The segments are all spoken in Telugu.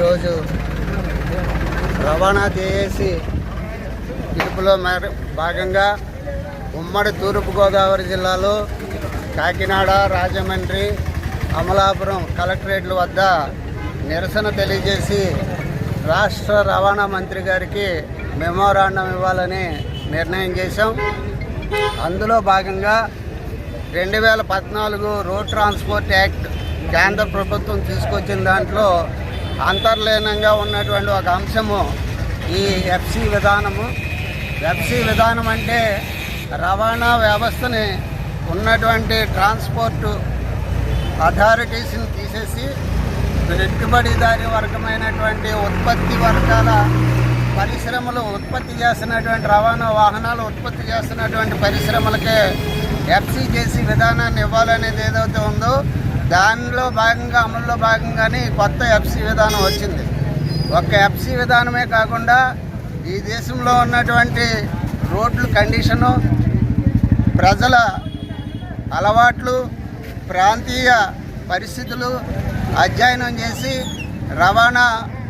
ఈరోజు రవాణా చేసి పిలుపులో భాగంగా ఉమ్మడి తూర్పుగోదావరి జిల్లాలో కాకినాడ రాజమండ్రి అమలాపురం కలెక్టరేట్ల వద్ద నిరసన తెలియజేసి రాష్ట్ర రవాణా మంత్రి గారికి మెమోరాండం ఇవ్వాలని నిర్ణయం చేశాం. అందులో భాగంగా రెండు వేల పద్నాలుగు రోడ్ ట్రాన్స్పోర్ట్ యాక్ట్ కేంద్ర ప్రభుత్వం తీసుకొచ్చిన దాంట్లో అంతర్లీనంగా ఉన్నటువంటి ఒక అంశము ఈ ఎఫ్సి విధానము. ఎఫ్సి విధానం అంటే రవాణా వ్యవస్థని ఉన్నటువంటి ట్రాన్స్పోర్ట్ అథారిటీస్ని తీసేసి పెట్టుబడిదారి వర్గమైనటువంటి ఉత్పత్తి వర్గాల పరిశ్రమలు ఉత్పత్తి చేస్తున్నటువంటి రవాణా వాహనాలు ఉత్పత్తి చేస్తున్నటువంటి పరిశ్రమలకే ఎఫ్సి చేసి విధానాన్ని ఇవ్వాలనేది ఏదైతే ఉందో దానిలో భాగంగా అమల్లో భాగంగానే కొత్త ఎఫ్సి విధానం వచ్చింది. ఒక్క ఎఫ్సి విధానమే కాకుండా ఈ దేశంలో ఉన్నటువంటి రోడ్ల కండిషను ప్రజల అలవాట్లు ప్రాంతీయ పరిస్థితులు అధ్యయనం చేసి రవాణా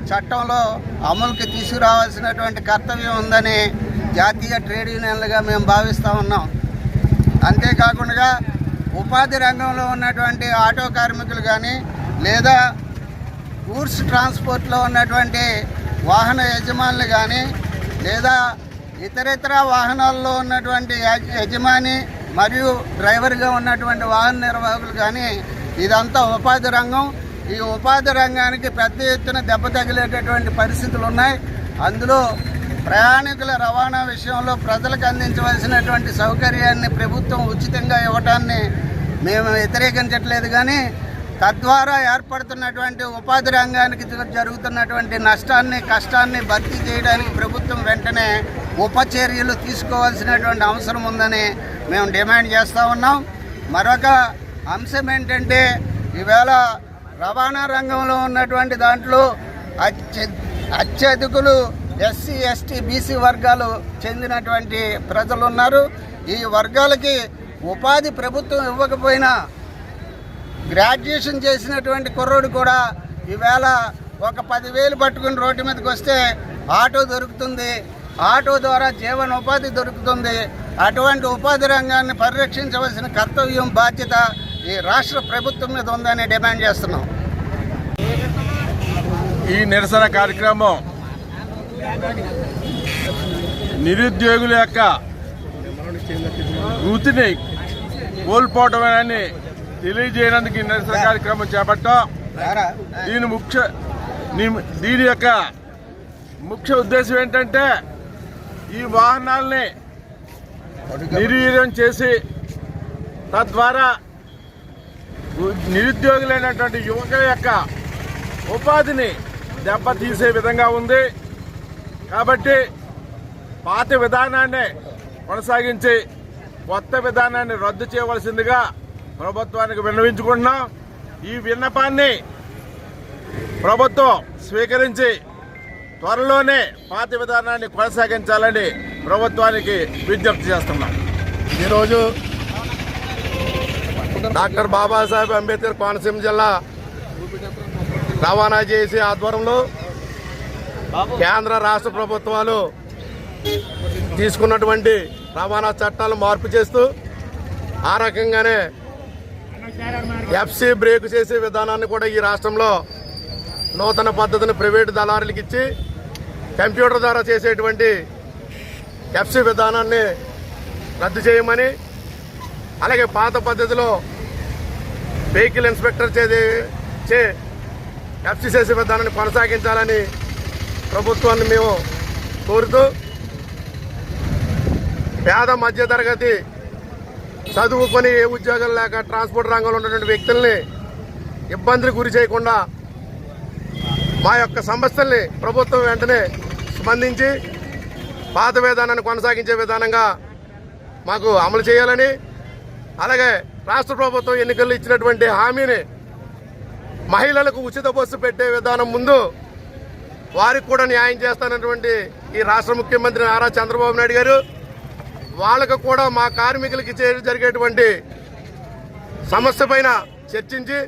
చట్టంలో అమలుకి తీసుకురావాల్సినటువంటి కర్తవ్యం ఉందని జాతీయ ట్రేడ్ యూనియన్లుగా మేము భావిస్తూ ఉన్నాం. అంతేకాకుండా ఉపాధి రంగంలో ఉన్నటువంటి ఆటో కార్మికులు కానీ లేదా గూడ్స్ ట్రాన్స్పోర్ట్లో ఉన్నటువంటి వాహన యజమానులు కానీ లేదా ఇతరితర వాహనాల్లో ఉన్నటువంటి యజమాని మరియు డ్రైవర్గా ఉన్నటువంటి వాహన నిర్వాహకులు కానీ ఇదంతా ఉపాధి రంగం. ఈ ఉపాధి రంగానికి పెద్ద ఎత్తున దెబ్బ తగిలేటటువంటి పరిస్థితులు ఉన్నాయి అందులో ప్రయాణికుల రవాణా విషయంలో ప్రజలకు అందించవలసినటువంటి సౌకర్యాన్ని ప్రభుత్వం ఉచితంగా ఇవ్వటాన్ని మేము వ్యతిరేకించట్లేదు కానీ తద్వారా ఏర్పడుతున్నటువంటి ఉపాధి రంగానికి జరుగుతున్నటువంటి నష్టాన్ని కష్టాన్ని భర్తీ చేయడానికి ప్రభుత్వం వెంటనే ఉపచర్యలు తీసుకోవాల్సినటువంటి అవసరం ఉందని మేము డిమాండ్ చేస్తూ ఉన్నాం. మరొక అంశం ఏంటంటే ఈవేళ రవాణా రంగంలో ఉన్నటువంటి దాంట్లో అత్య అత్యధికులు ఎస్సీ ఎస్టీ బీసీ వర్గాలు చెందినటువంటి ప్రజలు ఉన్నారు ఈ వర్గాలకి ఉపాధి ప్రభుత్వం ఇవ్వకపోయినా గ్రాడ్యుయేషన్ చేసినటువంటి కుర్రోడు కూడా ఈవేళ ఒక పదివేలు పట్టుకుని రోడ్డు మీదకి వస్తే ఆటో దొరుకుతుంది. ఆటో ద్వారా జీవన ఉపాధి దొరుకుతుంది. అటువంటి ఉపాధి రంగాన్ని పరిరక్షించవలసిన కర్తవ్యం బాధ్యత ఈ రాష్ట్ర ప్రభుత్వం మీద ఉందని డిమాండ్ చేస్తున్నాం. ఈ నిరసన కార్యక్రమం నిరుద్యోగుల యొక్క వృత్తిని కోల్పోవటమేనని తెలియజేయడానికి నిరసన కార్యక్రమం చేపట్టాం. దీని ముఖ్య దీని యొక్క ముఖ్య ఉద్దేశం ఏంటంటే ఈ వాహనాల్ని నిర్వీర్యం చేసి తద్వారా నిరుద్యోగులైనటువంటి యువకుల యొక్క ఉపాధిని దెబ్బతీసే విధంగా ఉంది. కాబట్టి పాత విధానాన్ని కొనసాగించి కొత్త విధానాన్ని రద్దు చేయవలసిందిగా ప్రభుత్వానికి విన్నవించుకుంటున్నాం. ఈ విన్నపాన్ని ప్రభుత్వం స్వీకరించి త్వరలోనే పాత విధానాన్ని కొనసాగించాలని ప్రభుత్వానికి విజ్ఞప్తి చేస్తున్నాం. ఈరోజు డాక్టర్ బాబాసాహెబ్ అంబేద్కర్ కోనసీమ జిల్లా రవాణా చేసే ఆధ్వర్యంలో కేంద్ర రాష్ట్ర ప్రభుత్వాలు తీసుకున్నటువంటి రవాణా చట్టాలు మార్పు చేస్తూ ఆ రకంగానే ఎఫ్సి బ్రేక్ చేసే విధానాన్ని కూడా ఈ రాష్ట్రంలో నూతన పద్ధతిని ప్రైవేటు దళారులకు ఇచ్చి కంప్యూటర్ ద్వారా చేసేటువంటి ఎఫ్సి విధానాన్ని రద్దు చేయమని అలాగే పాత పద్ధతిలో వెహికల్ ఇన్స్పెక్టర్ చే చే ఎఫ్సి చేసే విధానాన్ని కొనసాగించాలని ప్రభుత్వాన్ని మేము కోరుతూ పేద మధ్యతరగతి చదువుకొని ఏ ఉద్యోగం లేక ట్రాన్స్పోర్ట్ రంగంలో ఉన్నటువంటి వ్యక్తుల్ని ఇబ్బందులు గురి చేయకుండా మా యొక్క సమస్యల్ని ప్రభుత్వం వెంటనే స్పందించి పాత విధానాన్ని కొనసాగించే విధానంగా మాకు అమలు చేయాలని అలాగే రాష్ట్ర ప్రభుత్వం ఎన్నికల్లో ఇచ్చినటువంటి హామీని మహిళలకు ఉచిత బస్సు పెట్టే విధానం ముందు వారికి కూడా న్యాయం చేస్తానటువంటి ఈ రాష్ట్ర ముఖ్యమంత్రి నారా చంద్రబాబు నాయుడు గారు. వాళ్ళకు కూడా మా కార్మికులకి చే- జరిగేటువంటి సమస్య పైన చర్చించి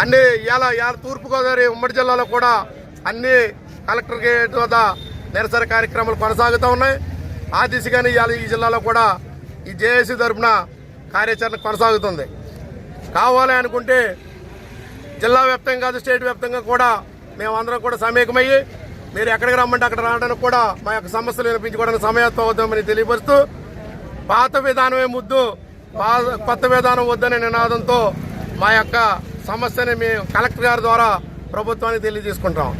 అన్ని ఇలా ఇలా తూర్పుగోదావరి ఉమ్మడి జిల్లాలో కూడా అన్ని కలెక్టర్ గేట్ వద్ద నిరసన కార్యక్రమాలు కొనసాగుతూ ఉన్నాయి. ఆ దిశగానే ఇవాళ ఈ జిల్లాలో కూడా ఈ జేఏసీ తరఫున కార్యాచరణ కొనసాగుతుంది. కావాలి అనుకుంటే జిల్లా వ్యాప్తంగా కాదు స్టేట్ వ్యాప్తంగా కూడా మేమందరం కూడా సమేకమయ్యి మీరు ఎక్కడికి రమ్మంటే అక్కడ రావడానికి కూడా మా యొక్క సమస్యలు వినిపించుకోవడానికి సమయత్వం అవుతామని తెలియపరుస్తూ పాత విధానమే ముద్దు కొత్త విధానం వద్దనే నినాదంతో మా యొక్క సమస్యని మేము కలెక్టర్ గారి ద్వారా ప్రభుత్వానికి తెలియజేసుకుంటాం.